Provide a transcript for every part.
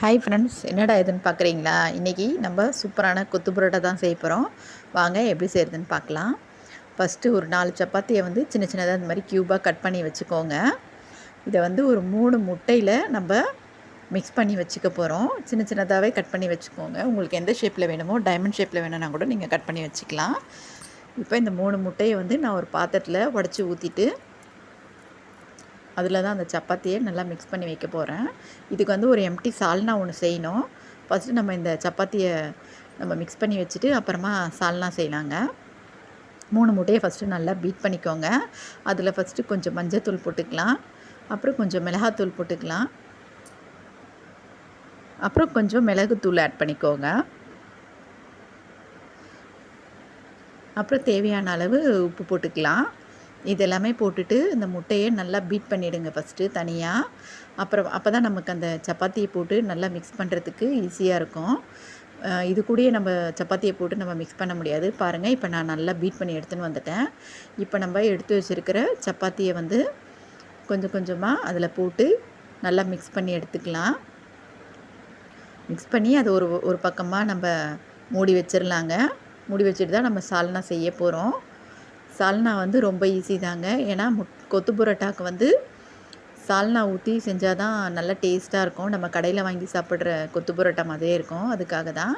Hi friends என்னடா இதுன்னு பார்க்குறீங்களா இன்றைக்கி நம்ம சூப்பரான கொத்து புரோட்டா தான் செய்ய போகிறோம் வாங்க எப்படி செய்கிறதுன்னு பார்க்கலாம் ஃபஸ்ட்டு ஒரு நாலு சப்பாத்தியை வந்து சின்ன சின்னதாக இந்த மாதிரி க்யூபாக கட் பண்ணி வச்சுக்கோங்க. இதை வந்து ஒரு மூணு முட்டையில் நம்ம மிக்ஸ் பண்ணி வச்சுக்க போகிறோம் சின்ன சின்னதாகவே கட் பண்ணி வச்சுக்கோங்க. உங்களுக்கு எந்த ஷேப்பில் வேணுமோ டைமண்ட் ஷேப்பில் வேணும்னா கூட நீங்கள் கட் பண்ணி வச்சுக்கலாம். இப்போ இந்த மூணு முட்டையை வந்து நான் ஒரு பாத்திரத்தில் உடச்சி ஊற்றிட்டு அதில் தான் அந்த சப்பாத்தியை நல்லா மிக்ஸ் பண்ணி வைக்க போகிறேன் இதுக்கு வந்து ஒரு எம்டி சால்னா ஒன்று செய்யணும். ஃபஸ்ட்டு நம்ம இந்த சப்பாத்தியை நம்ம மிக்ஸ் பண்ணி வச்சுட்டு அப்புறமா சால்னா செய்யலாங்க. மூணு முட்டையை ஃபஸ்ட்டு நல்லா பீட் பண்ணிக்கோங்க. அதில் ஃபஸ்ட்டு கொஞ்சம் மஞ்சத்தூள் போட்டுக்கலாம். அப்புறம் கொஞ்சம் மிளகாத்தூள் போட்டுக்கலாம். அப்புறம் கொஞ்சம் மிளகுத்தூள் ஆட் பண்ணிக்கோங்க. அப்புறம் தேவையான அளவு உப்பு போட்டுக்கலாம். இதெல்லாமே போட்டுட்டு இந்த முட்டையை நல்லா பீட் பண்ணிவிடுங்க ஃபஸ்ட்டு தனியாக அப்புறம் அப்போ தான் நமக்கு அந்த சப்பாத்தியை போட்டு நல்லா மிக்ஸ் பண்ணுறதுக்கு ஈஸியாக இருக்கும். இது கூடயே நம்ம சப்பாத்தியை போட்டு நம்ம மிக்ஸ் பண்ண முடியாது. பாருங்கள் இப்போ நான் நல்லா பீட் பண்ணி எடுத்துன்னு வந்துட்டேன். இப்போ நம்ம எடுத்து வச்சுருக்கிற சப்பாத்தியை வந்து கொஞ்சம் கொஞ்சமாக அதில் போட்டு நல்லா மிக்ஸ் பண்ணி எடுத்துக்கலாம். மிக்ஸ் பண்ணி அது ஒரு ஒரு பக்கமாக நம்ம மூடி வச்சிடலாங்க மூடி வச்சுட்டு தான் நம்ம சால்னா செய்ய போகிறோம் சால்னா வந்து ரொம்ப ஈஸி தாங்க. ஏன்னா முட் கொத்து புரோட்டாக்கு வந்து சால்னா ஊற்றி செஞ்சால் தான் நல்லா டேஸ்ட்டாக இருக்கும். நம்ம கடையில் வாங்கி சாப்பிட்ற கொத்து புரோட்டா மாதிரியே இருக்கும். அதுக்காக தான்.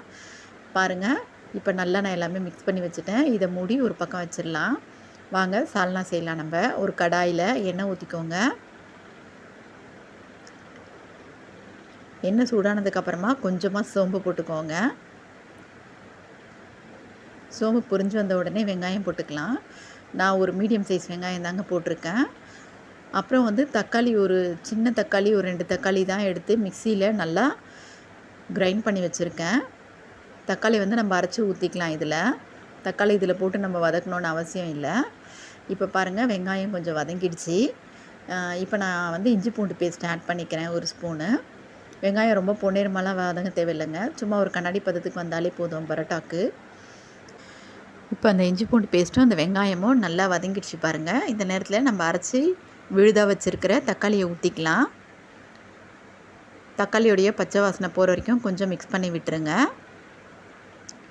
பாருங்கள் இப்போ நல்லா நான் எல்லாமே மிக்ஸ் பண்ணி வச்சுட்டேன். இதை மூடி ஒரு பக்கம் வச்சிடலாம். வாங்க சால்னா செய்யலாம் நம்ம. ஒரு கடாயில் எண்ணெய் ஊற்றிக்கோங்க எண்ணெய் சூடானதுக்கப்புறமா கொஞ்சமாக சோம்பு போட்டுக்கோங்க. சோம்பு புரிஞ்சு வந்த உடனே வெங்காயம் போட்டுக்கலாம். நான் ஒரு மீடியம் சைஸ் வெங்காயம் தாங்க போட்டிருக்கேன். அப்புறம் வந்து தக்காளி ஒரு சின்ன தக்காளி ஒரு ரெண்டு தக்காளி தான் எடுத்து மிக்சியில் நல்லா கிரைண்ட் பண்ணி வச்சுருக்கேன். தக்காளி வந்து நம்ம அரைச்சி ஊற்றிக்கலாம் இதில். தக்காளி இதில் போட்டு நம்ம வதக்கணுன்னு அவசியம் இல்லை. இப்போ பாருங்கள் வெங்காயம் கொஞ்சம் வதங்கிடுச்சு. இப்போ நான் வந்து இஞ்சி பூண்டு பேஸ்ட் ஆட் பண்ணிக்கிறேன் ஒரு ஸ்பூனு வெங்காயம் ரொம்ப பொன்னிறமெல்லாம் வதங்க தேவையில்லைங்க. சும்மா ஒரு கண்ணாடி பதத்துக்கு வந்தாலே போதும் பரோட்டாக்கு. இப்போ அந்த இஞ்சி பூண்டு பேஸ்ட்டும் அந்த வெங்காயமும் நல்லா வதங்கிடுச்சு பாருங்கள் இந்த நேரத்தில் நம்ம அரைச்சி விழுதாக வச்சுருக்கிற தக்காளியை ஊற்றிக்கலாம் தக்காளியோடைய பச்சை வாசனை போகிற வரைக்கும் கொஞ்சம் மிக்ஸ் பண்ணி விட்டுருங்க.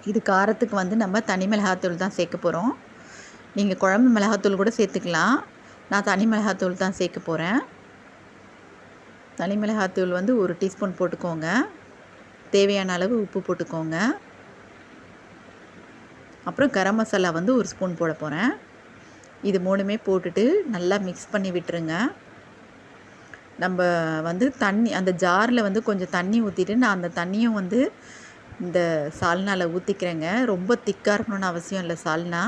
இது காரத்துக்கு வந்து நம்ம தனி மிளகாத்தூள் தான் சேர்க்க போகிறோம் நீங்கள் குழம்பு மிளகாத்தூள் கூட சேர்த்துக்கலாம். நான் தனி மிளகாத்தூள் தான் சேர்க்க போகிறேன் தனி மிளகாத்தூள் வந்து ஒரு டீஸ்பூன் போட்டுக்கோங்க. தேவையான அளவு உப்பு போட்டுக்கோங்க. அப்புறம் கரம் மசாலா வந்து ஒரு ஸ்பூன் போட போகிறேன் இது மூணுமே போட்டுட்டு நல்லா மிக்ஸ் பண்ணி விட்டுருங்க. நம்ம வந்து தண்ணி அந்த ஜாரில் வந்து கொஞ்சம் தண்ணி ஊற்றிட்டு நான் அந்த தண்ணியும் வந்து இந்த சால்னாவில் ஊற்றிக்கிறேங்க ரொம்ப திக்காக இருக்கணும்னு அவசியம் இல்லை சால்னா.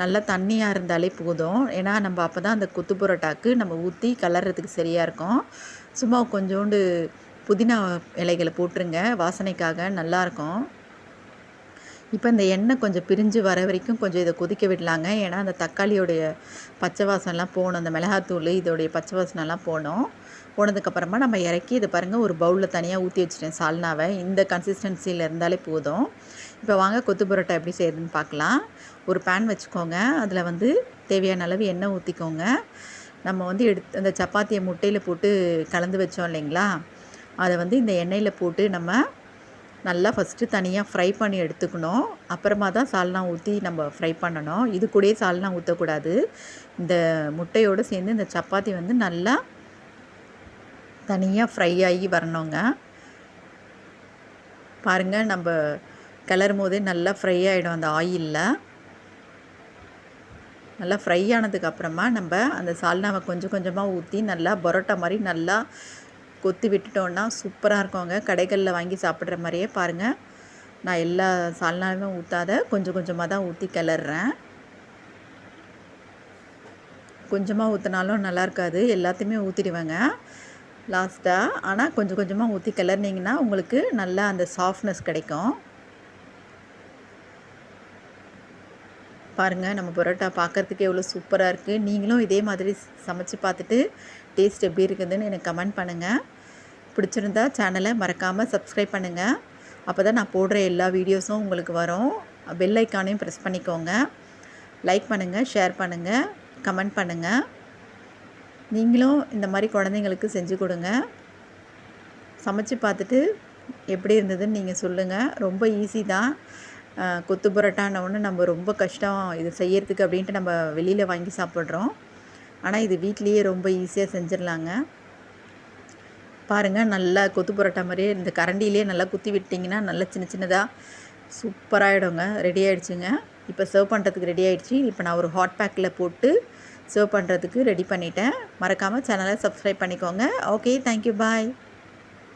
நல்லா தண்ணியாக இருந்தாலே போதும். ஏன்னா நம்ம அப்போ தான் அந்த கொத்து புரோட்டாக்கு நம்ம ஊற்றி கலர்றதுக்கு சரியாக இருக்கும். சும்மா கொஞ்சோண்டு புதினா இலைகளை போட்டுருங்க. வாசனைக்காக நல்லாயிருக்கும் இப்போ இந்த எண்ணெய் கொஞ்சம் பிரிஞ்சு வர வரைக்கும் கொஞ்சம் இதை கொதிக்க விடலாங்க. ஏன்னா அந்த தக்காளியோடைய பச்சை வாசனைலாம் போகணும். அந்த மிளகாத்தூள் இதோடைய பச்சை வாசனெல்லாம் போகணும். போனதுக்கப்புறமா நம்ம இறக்கி இதை பாருங்கள் ஒரு பவுலில் தனியாக ஊற்றி வச்சுட்டேன் சால்னாவை. இந்த கன்சிஸ்டன்சியில் இருந்தாலே போதும். இப்போ வாங்க கொத்து பரோட்டா எப்படி செய்யுதுன்னு பார்க்கலாம். ஒரு பேன் வச்சுக்கோங்க. அதில் வந்து தேவையான அளவு எண்ணெய் ஊற்றிக்கோங்க நம்ம வந்து எடுத்து அந்த சப்பாத்தியை முட்டையில் போட்டு கலந்து வச்சோம் இல்லைங்களா? அதை வந்து இந்த எண்ணெயில் போட்டு நம்ம நல்லா ஃபஸ்ட்டு தனியாக ஃப்ரை பண்ணி எடுத்துக்கணும். அப்புறமா தான் சால்னா ஊற்றி நம்ம ஃப்ரை பண்ணணும். இது கூடயே சால்னா ஊற்றக்கூடாது இந்த முட்டையோடு சேர்ந்து இந்த சப்பாத்தி வந்து நல்லா தனியாக ஃப்ரை ஆகி வரணுங்க. பாருங்கள் நம்ம கிளறும் போதே நல்லா ஃப்ரை ஆகிடும் அந்த ஆயிலில் நல்லா ஃப்ரை ஆனதுக்கப்புறமா நம்ம அந்த சால்னாவை கொஞ்சம் கொஞ்சமாக ஊற்றி நல்லா பரோட்டா மாதிரி நல்லா கொத்தி விட்டுட்டோன்னா சூப்பராக இருக்குங்க கடைகளில் வாங்கி சாப்பிட்ற மாதிரியே பாருங்கள் நான் எல்லா சால்னாலுமே ஊற்றாத கொஞ்சம் கொஞ்சமாக தான் ஊற்றி கிளறேன் கொஞ்சமாக ஊற்றினாலும் நல்லா இருக்காது. எல்லாத்தையுமே ஊற்றிடுவேங்க லாஸ்ட்டாக ஆனால் கொஞ்சம் கொஞ்சமாக ஊற்றி கிளறினீங்கன்னா உங்களுக்கு நல்லா அந்த சாஃப்ட்னஸ் கிடைக்கும். பாருங்கள் நம்ம பரோட்டா பார்க்குறதுக்கே எவ்வளோ சூப்பராக இருக்குது நீங்களும் இதே மாதிரி சமைச்சு பார்த்துட்டு டேஸ்ட் எப்படி இருக்குதுன்னு எனக்கு கமெண்ட் பண்ணுங்கள் பிடிச்சிருந்தா சேனலை மறக்காமல் சப்ஸ்கிரைப் பண்ணுங்கள் அப்போ தான் நான் போடுற எல்லா வீடியோஸும் உங்களுக்கு வரும். பெல் ஐக்கானையும் ப்ரெஸ் பண்ணிக்கோங்க. லைக் பண்ணுங்கள் ஷேர் பண்ணுங்கள் கமெண்ட் பண்ணுங்கள் நீங்களும் இந்த மாதிரி குழந்தைங்களுக்கு செஞ்சு கொடுங்க. சமைச்சு பார்த்துட்டு எப்படி இருந்ததுன்னு நீங்கள் சொல்லுங்கள் ரொம்ப ஈஸி தான். கொத்து பரோட்டான ஒன்று நம்ம ரொம்ப கஷ்டம். இது செய்யறதுக்கு அப்படின்ட்டு நம்ம வெளியில் வாங்கி சாப்பிட்றோம். ஆனால் இது வீட்லேயே ரொம்ப ஈஸியாக செஞ்சிடலாங்க. பாருங்கள் நல்லா கொத்து பரோட்டா மாதிரியே இந்த கரண்டியிலே நல்லா குத்தி விட்டிங்கன்னா நல்லா சின்ன சின்னதாக சூப்பராகிடுங்க ரெடி ஆகிடுச்சுங்க இப்போ சர்வ் பண்ணுறதுக்கு ரெடி ஆகிடுச்சி இப்போ நான் ஒரு ஹாட் பேக்கில் போட்டு சர்வ் பண்ணுறதுக்கு ரெடி பண்ணிட்டேன். மறக்காமல் சேனலை சப்ஸ்கிரைப் பண்ணிக்கோங்க. Okay thank you bye